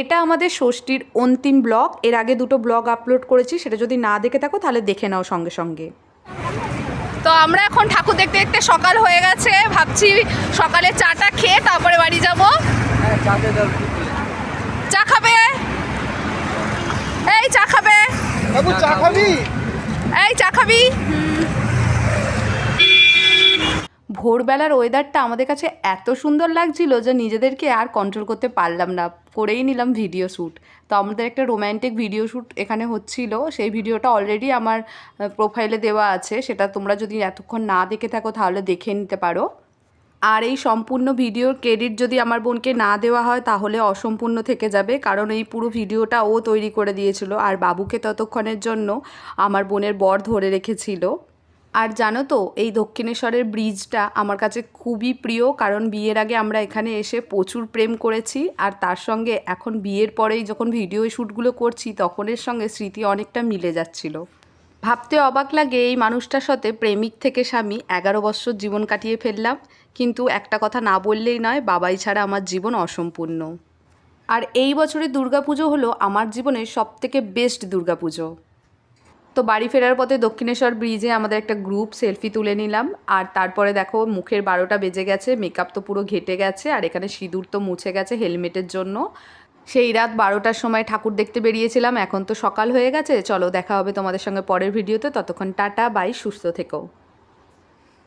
এটা আমাদের ষষ্ঠীর অন্তিম ব্লগ। এর আগে দুটো ব্লগ আপলোড করেছি সেটা যদি না দেখে থাকো তাহলে দেখে নাও সঙ্গে সঙ্গে। তো আমরা এখন ঠাকুর দেখতে দেখতে সকাল হয়ে গেছে ভাবছি সকালে চাটা খেয়ে তারপরে বাড়ি যাব। চা খাবে? এই চা খাবে। বাবু চা খাবি? এই চা খাবি। ভোরবেলার ওয়েদারটা আমাদের কাছে এত সুন্দর লাগছিল যে নিজেদেরকে আর কন্ট্রোল করতে পারলাম না। করেই নিলাম ভিডিও শ্যুট তো আমাদের একটা রোম্যান্টিক ভিডিও শ্যুট এখানে হচ্ছিল। সেই ভিডিওটা অলরেডি আমার প্রোফাইলে দেওয়া আছে। সেটা তোমরা যদি এতক্ষণ না দেখে থাকো, তাহলে দেখে নিতে পারো। আর এই সম্পূর্ণ ভিডিওর ক্রেডিট যদি আমার বোনকে না দেওয়া হয়, তাহলে অসম্পূর্ণ থেকে যাবে। কারণ এই পুরো ভিডিওটা ও তৈরি করে দিয়েছিল। আর বাবুকে ততক্ষণের জন্য আমার বোনের বর ধরে রেখেছিল। আর জানো তো, এই দক্ষিণেশ্বরের ব্রিজটা আমার কাছে খুবই প্রিয়, কারণ বিয়ের আগে আমরা এখানে এসে প্রচুর প্রেম করেছি, আর তার সঙ্গে এখন বিয়ের পরেই যখন ভিডিও শ্যুটগুলো করছি, তখনের সঙ্গে স্মৃতি অনেকটা মিলে যাচ্ছিল। ভাবতে অবাক লাগে, এই মানুষটার সাথে প্রেমিক থেকে স্বামী এগারো বছর জীবন কাটিয়ে ফেললাম, কিন্তু একটা কথা না বললেই নয়, বাবাই ছাড়া আমার জীবন অসম্পূর্ণ। আর এই বছরের দুর্গাপুজো হলো আমার জীবনের সবথেকে বেস্ট দুর্গাপুজো। তো বাড়ি ফেরার পথে দক্ষিণেশ্বর ব্রিজে আমাদের একটা গ্রুপ সেলফি তুলে নিলাম। আর তারপরে দেখো মুখের বারোটা বেজে গেছে মেকআপ তো পুরো ঘেটে গেছে, আর এখানে সিঁদুর তো মুছে গেছে হেলমেটের জন্য। সেই রাত বারোটার সময় ঠাকুর দেখতে বেরিয়েছিলাম, এখন তো সকাল হয়ে গেছে, চলো দেখা হবে তোমাদের সঙ্গে পরের ভিডিওতে ততক্ষণ টাটা বাই সুস্থ থেকো।